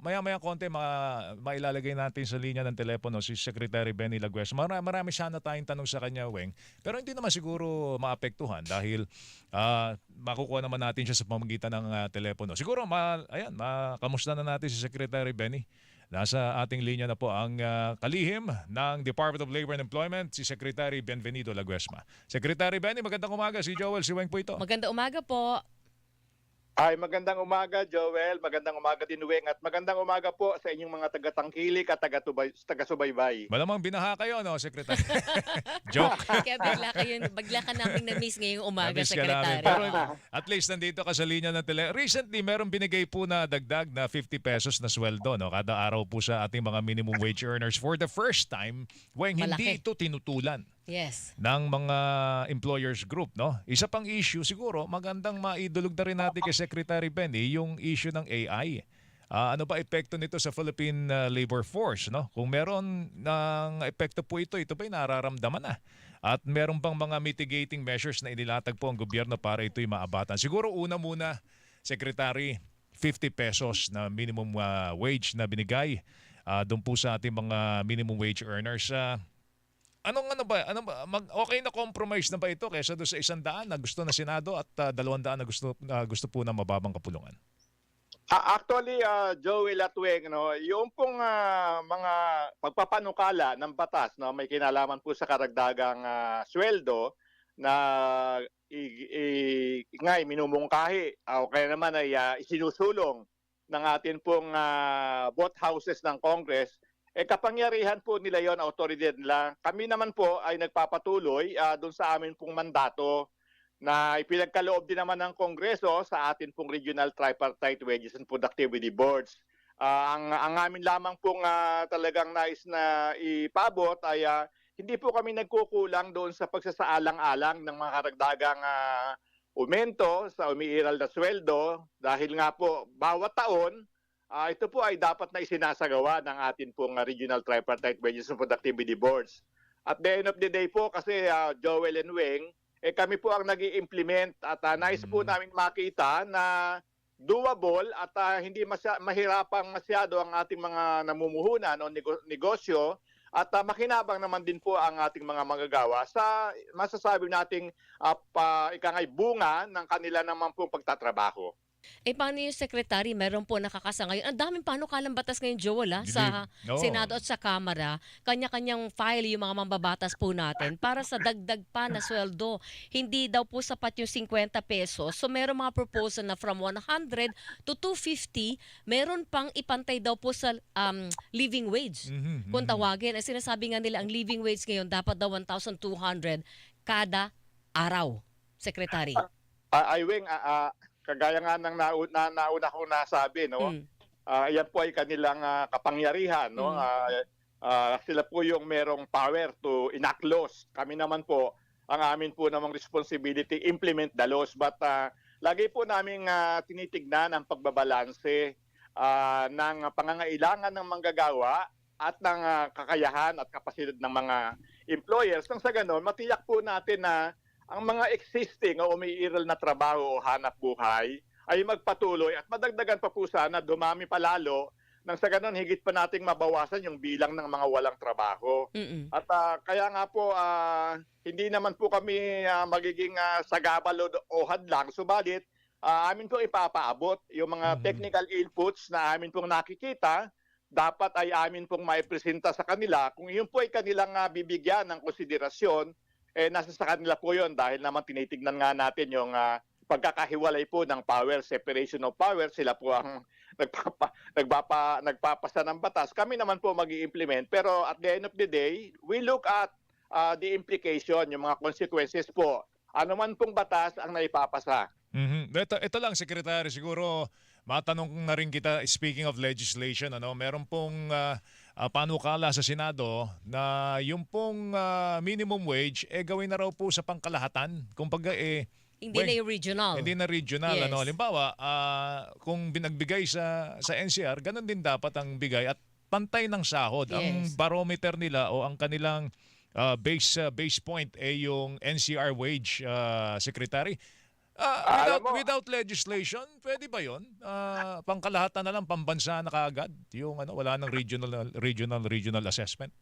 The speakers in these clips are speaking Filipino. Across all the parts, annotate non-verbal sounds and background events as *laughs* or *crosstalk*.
maya-maya konti ma mailalagay natin sa linya ng telepono si Secretary Benny Lagues. Marami, marami sana tayong tanong sa kanya, Weng. Pero hindi naman siguro maapektuhan dahil ah, makukuha naman natin siya sa pamamagitan ng ah, telepono. Siguro, ma, ayan, makamusta na natin si Secretary Benny. Nasa ating linya na po ang ah, kalihim ng Department of Labor and Employment, si Secretary Benvenido Laguesma. Secretary Benny, magandang umaga. Si Joel, si Weng po ito. Maganda umaga po. Ay, magandang umaga, Joel. Magandang umaga din, Weng. At magandang umaga po sa inyong mga taga-tangkilik at taga-subaybay. Malamang binaha kayo, no, Secretary? *laughs* Joke. *laughs* Kaya bigla, kayo, bigla ka namin na-miss ngayong umaga, namin. Secretary. Pero at least nandito ka sa linya ng tele. Recently, meron binigay po na dagdag na 50 pesos na sweldo no? kada araw po sa ating mga minimum wage earners for the first time when hindi Malaki. ito tinutulan Yes. ng mga employers group. no Isa pang issue siguro, magandang maidulog na rin natin kay Secretary Benny yung issue ng AI. Ah, ano ba epekto nito sa Philippine ah, labor force? No? Kung meron ng epekto po ito, ito ba'y nararamdaman na? At meron bang mga mitigating measures na inilatag po ang gobyerno para ito'y maabatan? Siguro una muna, Secretary, 50 pesos na minimum ah, wage na binigay ah, doon po sa ating mga minimum wage earners. Ah, Anong ano ba? Ano ba? Mag, okay na compromise na ba ito kaysa doon sa isang daan na gusto na Senado at uh, dalawang daan na gusto, na gusto po ng mababang kapulungan? Ah, actually, Joel at Weng, no, yung pong ah, mga pagpapanukala ng batas, no, may kinalaman po sa karagdagang ah, sweldo na i, i, nga minumungkahi o kaya naman ay ah, isinusulong ng atin pong ah, both houses ng Congress eh kapangyarihan po nila yon autoridad nila. Kami naman po ay nagpapatuloy ah, doon sa amin pong mandato na ipinagkaloob din naman ng Kongreso sa atin pong Regional Tripartite Wages and Productivity Boards. Ah, ang, ang amin lamang pong ah, talagang nais na ipabot ay ah, hindi po kami nagkukulang doon sa pagsasaalang-alang ng mga karagdagang ah, umento sa umiiral na sweldo dahil nga po bawat taon Ah, ito po ay dapat na isinasagawa ng atin pong ah, Regional Tripartite Wages and Productivity Boards. At the end of the day po, kasi ah, Joel and Weng, eh kami po ang nag implement at ah, nais po Mm. namin makita na doable at ah, hindi masya, mahirapang masyado ang ating mga namumuhunan o nego- negosyo at ah, makinabang naman din po ang ating mga manggagawa sa masasabi nating uh, pa, ikangay bunga ng kanila naman pong pagtatrabaho. Eh, paano yung Secretary? Meron po nakakasa ngayon. Ang daming panukalang batas ngayon, Joel, ha? sa No. Senado at sa Kamara. Kanya-kanyang file yung mga mambabatas po natin para sa dagdag pa na sweldo. Hindi daw po sapat yung 50 pesos. So, meron mga proposal na from 100 to 250, meron pang ipantay daw po sa um, living wage. Mhm, Kung tawagin, ang sinasabi nga nila, ang living wage ngayon dapat daw 1,200 kada araw, Secretary. Ah, ay Weng, ah, ah, kagaya nga ng nauna, na, nauna kong nasabi, no? Mm. Ah, yan po ay kanilang ah, kapangyarihan, no? Mm. Ah, ah, sila po yung merong power to enact laws. Kami naman po, ang amin po namang responsibility implement the laws but ah, lagi po naming ah, tinitignan ang pagbabalanse ah, ng pangangailangan ng manggagawa at ng ah, kakayahan at kapasidad ng mga employers. Nang sa ganon, matiyak po natin na ang mga existing o umiiral na trabaho o hanap buhay ay magpatuloy at madagdagan pa po sana, dumami pa lalo, nang sa ganon higit pa nating mabawasan yung bilang ng mga walang trabaho. Mm-mm. At ah, kaya nga po, ah, hindi naman po kami ah, magiging uh, sagabal o o hadlang, subalit ah, amin po ipapaabot yung mga Mhm. technical inputs na amin pong nakikita, dapat ay amin pong maipresenta sa kanila. Kung yun po ay kanilang ah, bibigyan ng konsiderasyon, eh nasa sa kanila po yun dahil naman tinitignan nga natin yung ah, pagkakahiwalay po ng power, separation of power, sila po ang *laughs* nagpapa, nagpapa, nagpapasa ng batas. Kami naman po mag implement pero at the end of the day, we look at ah, the implication, yung mga consequences po. Ano man pong batas ang naipapasa. Mhm. Ito, ito lang, Secretary, siguro matanong na rin kita, speaking of legislation, ano, meron pong ah, ah, panukala sa Senado na yung pong ah, minimum wage, eh gawin na raw po sa pangkalahatan. Kumbaga, eh, Hindi Weng, na yung regional. Hindi na regional Yes. ano. Halimbawa, ah, kung binagbigay sa sa NCR, ganun din dapat ang bigay at pantay ng sahod. Ang Yes. barometer nila o ang kanilang ah, base ah, base point ay yung NCR wage ah, secretary. Ah, without, mo- without legislation, pwede ba 'yon? Ah, pangkalahatan na lang pambansa na kaagad yung ano, wala nang regional regional regional assessment.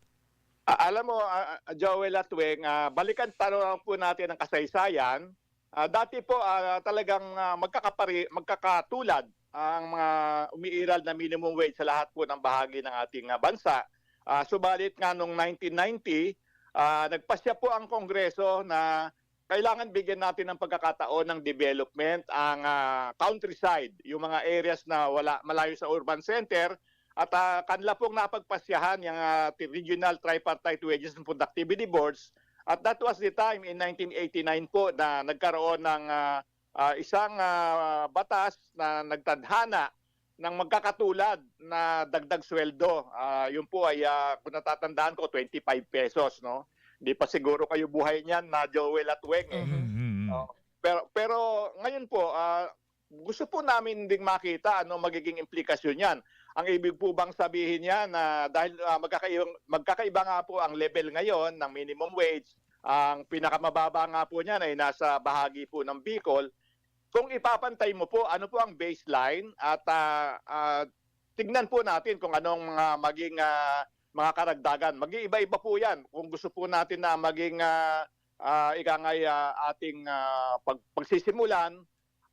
Ah, alam mo, ah, Joel at Weng, ah, balikan tanong po natin ang kasaysayan. Ah, dati po ah, talagang ah, magkakapari, magkakatulad ang mga umiiral na minimum wage sa lahat po ng bahagi ng ating ah, bansa. Ah, subalit nga noong 1990, ah, nagpasya po ang Kongreso na kailangan bigyan natin ng pagkakataon ng development ang ah, countryside, yung mga areas na wala malayo sa urban center at uh, kanila pong napagpasyahan yung ah, regional tripartite wages and productivity boards at that was the time in 1989 po na nagkaroon ng ah, ah, isang ah, batas na nagtadhana ng magkakatulad na dagdag sweldo. Ah, yun po ay ah, kung natatandaan ko 25 pesos no. Hindi pa siguro kayo buhay niyan na Joel at Weng. eh. Mhm. Mhm. Oo. Pero pero ngayon po ah, gusto po namin ding makita ano magiging implikasyon niyan. Ang ibig po bang sabihin niya na dahil ah, magkakaiba, magkakaiba nga po ang level ngayon ng minimum wage, ang pinakamababa nga po niyan ay nasa bahagi po ng Bicol. Kung ipapantay mo po ano po ang baseline at ah, ah, tignan po natin kung anong mga maging ah, mga karagdagan. Mag-iiba-iba po 'yan. Kung gusto po natin na maging ah, uh, ika nga ah, ating ah, pag, pagsisimulan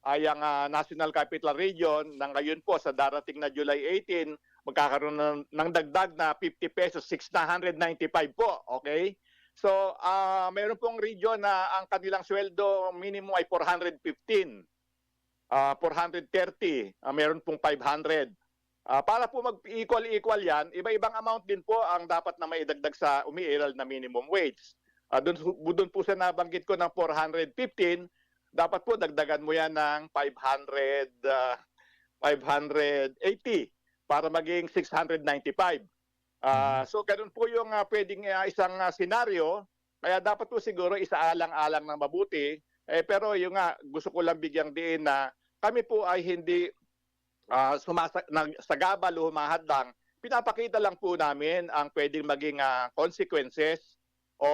ay ang ah, National Capital Region na ngayon po sa darating na July 18 magkakaroon ng, ng dagdag na 50 pesos 695 po okay so ah meron pong region na ang kanilang sweldo minimum ay 415 ah 430 ah, meron pong 500 Ah, para po mag-equal-equal yan, iba-ibang amount din po ang dapat na maidagdag sa umiiral na minimum wage. Uh, doon, doon po sa nabanggit ko ng 415, dapat po dagdagan mo yan ng 500, ah, 580 para maging 695. Ah, so ganun po yung ah, pwedeng ah, isang ah, senaryo. Kaya dapat po siguro isaalang-alang ng mabuti. Eh, pero yung nga, gusto ko lang bigyang diin na kami po ay hindi uh, sumasa sagabal o humahadlang, pinapakita lang po namin ang pwedeng maging ah, consequences o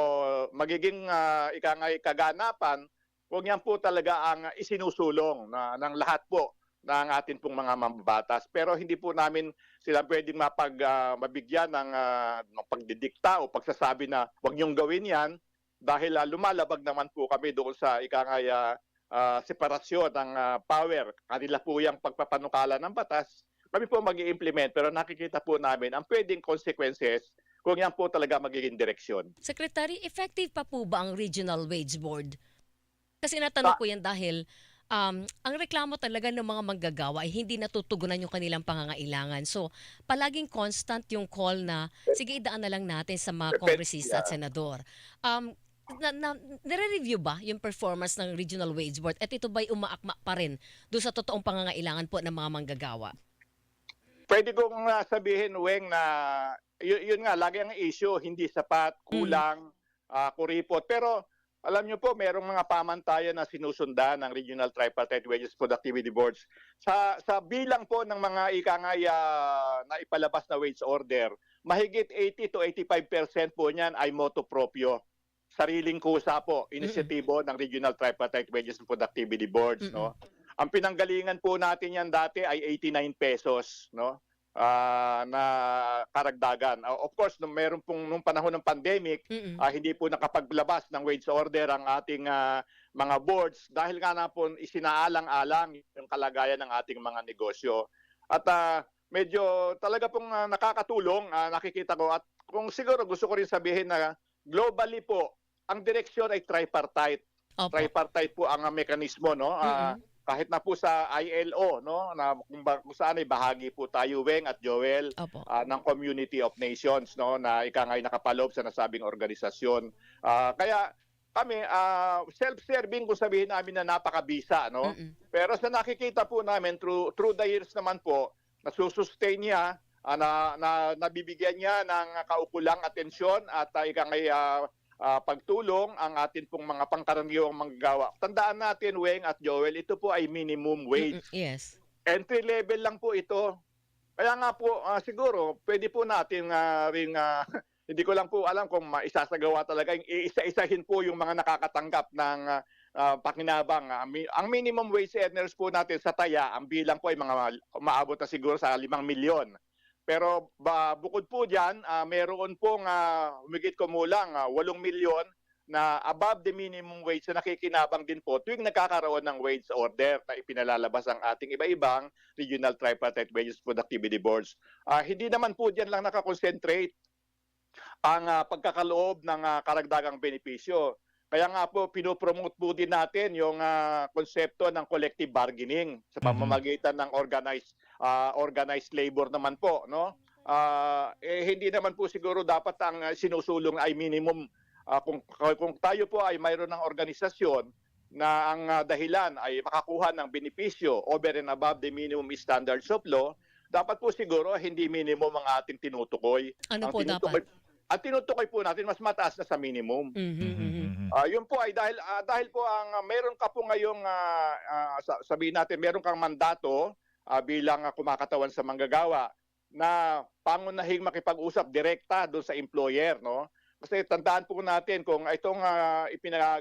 magiging uh, ikangay kaganapan kung yan po talaga ang isinusulong na, ng lahat po ng atin pong mga mambabatas. Pero hindi po namin sila pwedeng mapag, ah, mabigyan ng, ah, ng pagdidikta o pagsasabi na huwag niyong gawin yan dahil ah, lumalabag naman po kami doon sa ikangay ah, ah, separasyon ng ah, power. Kanila po yung pagpapanukala ng batas. Kami po mag implement pero nakikita po namin ang pwedeng consequences kung yan po talaga magiging direksyon. Secretary, effective pa po ba ang Regional Wage Board? Kasi natanong Ah. ko yan dahil um, ang reklamo talaga ng mga manggagawa ay hindi natutugunan yung kanilang pangangailangan. So, palaging constant yung call na, sige, idaan na lang natin sa mga kongresista at senador. Um, na, na, nire-review ba yung performance ng Regional Wage Board? At ito ba'y umaakma pa rin doon sa totoong pangangailangan po ng mga manggagawa? Pwede kong uh, sabihin, Weng, na yun, yun nga, lagi ang issue, hindi sapat, kulang, ah, kuripot. Pero alam nyo po, merong mga pamantayan na sinusundan ng Regional Tripartite Wages Productivity Boards. Sa, sa bilang po ng mga ikangay na ipalabas na wage order, mahigit 80 to 85% po niyan ay moto proprio. Sariling kusa po, inisyatibo ng Regional Tripartite Wages and Productivity Boards. No? Ang pinanggalingan po natin yan dati ay 89 pesos, no? Ah, na karagdagan. Ah, of course, nung meron pong nung panahon ng pandemic, Mm-mm. ah, hindi po nakapaglabas ng wage order ang ating ah, mga boards dahil nga na po isinaalang-alang yung kalagayan ng ating mga negosyo. At ah, medyo talaga pong ah, nakakatulong, ah, nakikita ko. At kung siguro gusto ko rin sabihin na globally po, ang direksyon ay tripartite Opo. tripartite po ang mekanismo no Mm-mm. kahit na po sa ILO no na kung, ba, kung saan ay bahagi po tayo Weng at Joel Opo. ah, ng Community of Nations no na ika nga'y nakapaloob sa nasabing organisasyon Ah, kaya kami ah, self-serving kung sabihin namin na napakabisa no Mm-mm. pero sa nakikita po namin through through the years naman po nasusustain niya ah, na, na nabibigyan niya ng kaukulang atensyon at uh, ika nga'y ah, ah, pagtulong ang atin pong mga pangkaraniwang manggagawa. Tandaan natin, Weng at Joel, ito po ay minimum wage. Mm-mm. Yes. Entry level lang po ito. Kaya nga po, ah, siguro, pwede po natin uh, ring, ah, *laughs* hindi ko lang po alam kung maisasagawa talaga, yung iisa-isahin po yung mga nakakatanggap ng, ah, ah, pakinabang. Ah, mi- ang minimum wage earners po natin sa Taya, ang bilang po ay mga umaabot na siguro sa 5 milyon. Pero ba, bukod po diyan, ah, meron pong uh, humigit kumulang ah, 8 milyon na above the minimum wage na nakikinabang din po tuwing nagkakaroon ng wage order na ipinalalabas ang ating iba-ibang regional tripartite wages productivity boards. Ah, hindi naman po diyan lang nakakonsentrate ang ah, pagkakaloob ng ah, karagdagang benepisyo. Kaya nga po pinopromote po din natin yung ah, konsepto ng collective bargaining sa Mhm. pamamagitan ng organized ah, organized labor naman po, no? Ah, eh, hindi naman po siguro dapat ang sinusulong ay minimum Ah, kung kung tayo po ay mayroon ng organisasyon na ang ah, dahilan ay makakuha ng benepisyo over and above the minimum standards of law, dapat po siguro hindi minimum ang ating tinutukoy. Ano Ang po tinutukoy- dapat? Ang tinutukoy po natin mas mataas na sa minimum. Mhm, Mhm, mhm. mhm. Ah, yun po ay dahil ah, dahil po ang ah, meron ka po ngayong ah, sa- sabihin natin meron kang mandato ah, bilang ah, kumakatawan sa manggagawa na pangunahing makipag-usap direkta doon sa employer, no? Kasi tandaan po natin kung itong uh,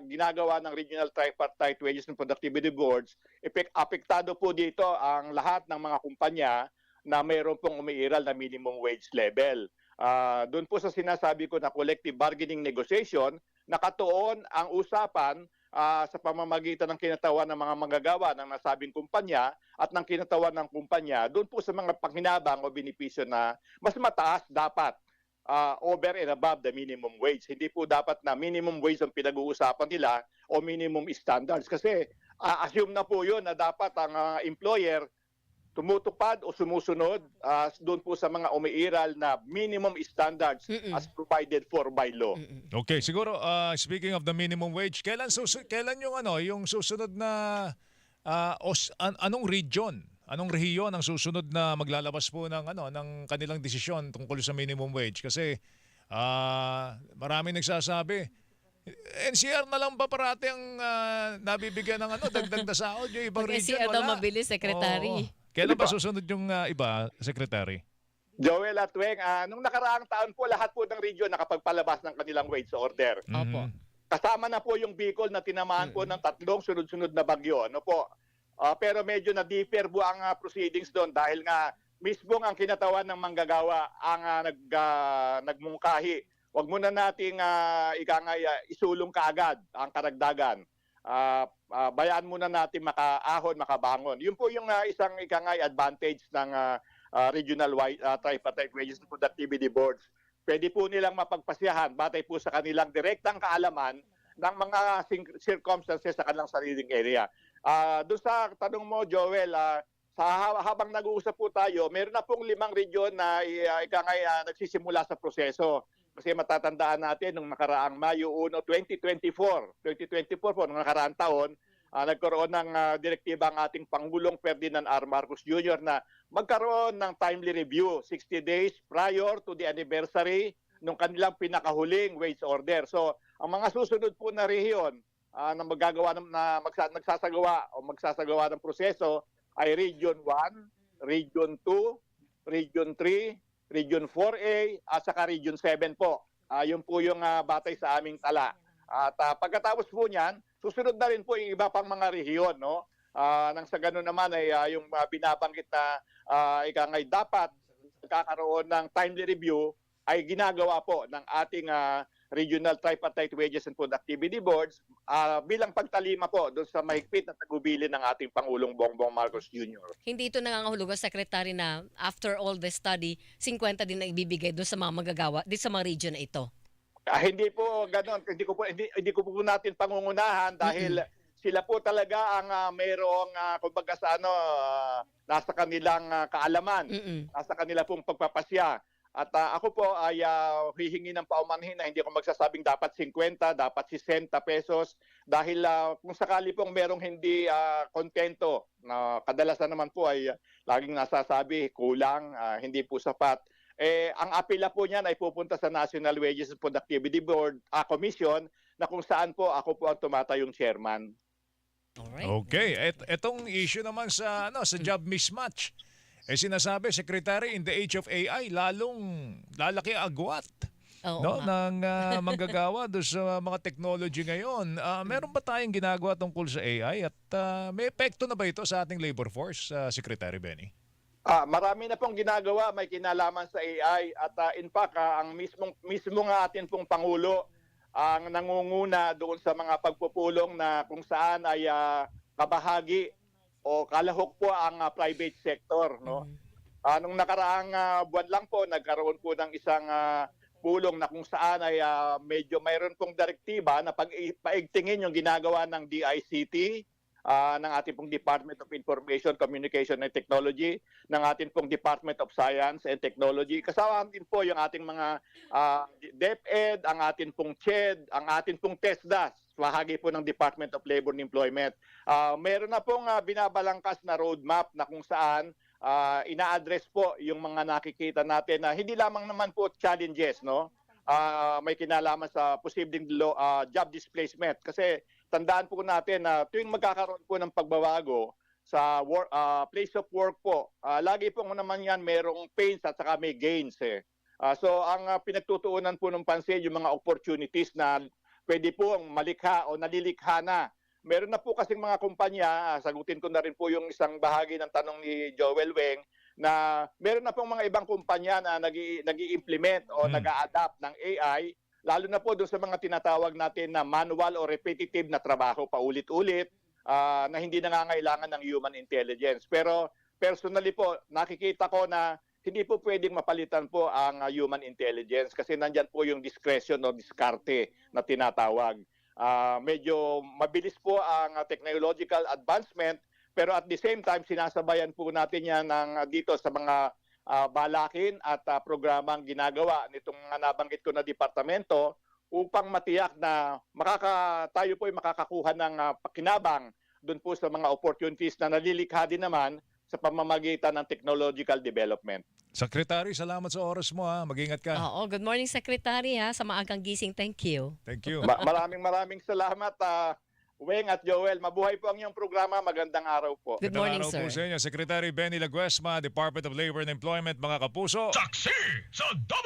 ginagawa ng Regional Tripartite Wages and Productivity Boards, epek- apektado po dito ang lahat ng mga kumpanya na mayroon pong umiiral na minimum wage level. Ah, doon po sa sinasabi ko na collective bargaining negotiation, nakatuon ang usapan ah, sa pamamagitan ng kinatawan ng mga manggagawa ng nasabing kumpanya at ng kinatawan ng kumpanya doon po sa mga panghinabang o benepisyo na mas mataas dapat ah, over and above the minimum wage. Hindi po dapat na minimum wage ang pinag-uusapan nila o minimum standards kasi ah, assume na po yun na dapat ang ah, employer tumutupad o sumusunod ah, doon po sa mga umiiral na minimum standards Mm-mm. as provided for by law. Okay, siguro uh, speaking of the minimum wage, kailan susu- kailan yung ano, yung susunod na uh, os- an- anong region, anong rehiyon ang susunod na maglalabas po ng ano ng kanilang desisyon tungkol sa minimum wage kasi ah maraming nagsasabi NCR na lang ba parati ang ah, nabibigyan ng ano dagdag na sahod yung ibang Pag region NCR daw wala. mabilis, Secretary. Oo. Kailan ba susunod yung ah, iba, Secretary? Joel at Weng, ah, nung nakaraang taon po lahat po ng region nakapagpalabas ng kanilang wage order. Opo. Mhm. Kasama na po yung Bicol na tinamaan po Mm-mm. ng tatlong sunod-sunod na bagyo. Ano po? Ah, pero medyo na-differ po ang ah, proceedings doon dahil nga mismo ang kinatawan ng manggagawa ang ah, nag, ah, nagmungkahi. Huwag muna nating uh, ikangay ah, isulong kaagad ang karagdagan. Ah, ah, bayaan muna natin makaahon, makabangon. Yun po yung ah, isang ikangay advantage ng ah, ah, regional wi- ah, tripartite wages productivity boards pwede po nilang mapagpasyahan batay po sa kanilang direktang kaalaman ng mga circumstances sa kanilang sariling area. Ah, doon sa tanong mo, Joel, ah, sa ha- habang nag-uusap po tayo, meron na pong limang region na uh, ika nga, ah, nagsisimula sa proseso. Kasi matatandaan natin nung nakaraang Mayo 1, 2024, 2024 po, nung nakaraang taon, ah, nagkaroon ng ah, direktiba ang ating Pangulong Ferdinand R. Marcos Jr. na magkaroon ng timely review 60 days prior to the anniversary nung kanilang pinakahuling wage order. So, ang mga susunod po na rehiyon ah, na magagawa ng, na magsa, nagsasagawa o magsasagawa ng proseso ay Region 1, Region 2, Region 3, Region 4A at saka Region 7 po. Ah, yun po yung ah, batay sa aming tala. At ah, pagkatapos po niyan, susunod na rin po yung iba pang mga rehiyon, no? Ah, nang sa ganun naman ay ah, yung ah, binabanggit na uh, ika nga'y dapat kakaroon ng timely review ay ginagawa po ng ating ah, Regional Tripartite Wages and Productivity Boards ah, bilang pagtalima po doon sa mahigpit na tagubilin ng ating Pangulong Bongbong Marcos Jr. Hindi ito nangangahulugan, Secretary, na after all the study, 50 din na ibibigay doon sa mga magagawa, di sa mga region na ito. Ah, hindi po ganoon, hindi ko po hindi, hindi ko po natin pangungunahan dahil sila po talaga ang ah, mayroong ah, kumbaga sa ano ah, nasa kanilang ah, kaalaman. Mm-mm. nasa kanila pong pagpapasya. At ah, ako po ay ah, hihingi ng paumanhin na hindi ako magsasabing dapat 50, dapat 60 pesos dahil ah, kung sakali pong merong hindi ah, kontento na kadalasan naman po ay ah, laging nasasabi kulang, ah, hindi po sapat. Eh, ang apela po niyan ay pupunta sa National Wages and Productivity Board ah, Commission na kung saan po ako po ang tumatayong chairman. Alright. Okay, et etong issue naman sa ano sa job mismatch. Eh sinasabi secretary in the age of AI lalong lalaki ang agwat Oo no, nga. ng ah, manggagawa doon sa mga technology ngayon. Ah, meron ba tayong ginagawa tungkol sa AI at ah, may epekto na ba ito sa ating labor force, ah, Secretary Benny? Ah, marami na pong ginagawa, may kinalaman sa AI at ah, in fact ah, ang mismong mismo nga atin pong pangulo ang nangunguna doon sa mga pagpupulong na kung saan ay ah, kabahagi o kalahok po ang ah, private sector, no? Ah, nung nakaraang ah, buwan lang po, nagkaroon po ng isang ah, pulong na kung saan ay ah, medyo mayroon pong direktiba na pag paigtingin yung ginagawa ng DICT, ah, ng ating pong Department of Information, Communication and Technology, ng ating pong Department of Science and Technology. Kasama din po yung ating mga ah, DepEd, ang ating pong CHED, ang ating pong TESDAS, bahagi po ng Department of Labor and Employment. Ah, meron na pong ah, binabalangkas na roadmap na kung saan ah, ina-address po yung mga nakikita natin na hindi lamang naman po challenges, no? Ah, may kinalaman sa posibleng ah, job displacement kasi tandaan po natin na tuwing magkakaroon po ng pagbabago sa work, ah, place of work po, ah, lagi po naman yan merong pains at saka may gains eh. Ah, so ang ah, pinagtutuunan po ng pansin yung mga opportunities na pwede po malikha o nalilikha na. Meron na po kasing mga kumpanya, ah, sagutin ko na rin po yung isang bahagi ng tanong ni Joel Weng, na meron na pong mga ibang kumpanya na nag implement o Hmm. nag adapt ng AI, lalo na po doon sa mga tinatawag natin na manual o repetitive na trabaho paulit-ulit ah, na hindi nangangailangan ng human intelligence. Pero personally po, nakikita ko na hindi po pwedeng mapalitan po ang ah, human intelligence kasi nandyan po yung discretion o diskarte na tinatawag. Ah, medyo mabilis po ang ah, technological advancement pero at the same time sinasabayan po natin yan ng, ah, dito sa mga ah, balakin at ah, programang ginagawa nitong mga nabanggit ko na departamento upang matiyak na makaka, tayo po ay makakakuha ng ah, pakinabang doon po sa mga opportunities na nalilikha din naman sa pamamagitan ng technological development. Secretary, salamat sa oras mo ha. Mag-ingat ka. Oo, good morning Secretary ha, sa maagang gising. Thank you. Thank you. Ma- maraming maraming salamat, ah, Weng at Joel. Mabuhay po ang iyong programa. Magandang araw po. Good Magandang morning, araw sir. po sa inyo, Secretary Benny Laguesma, Department of Labor and Employment, mga kapuso. Saksi sa double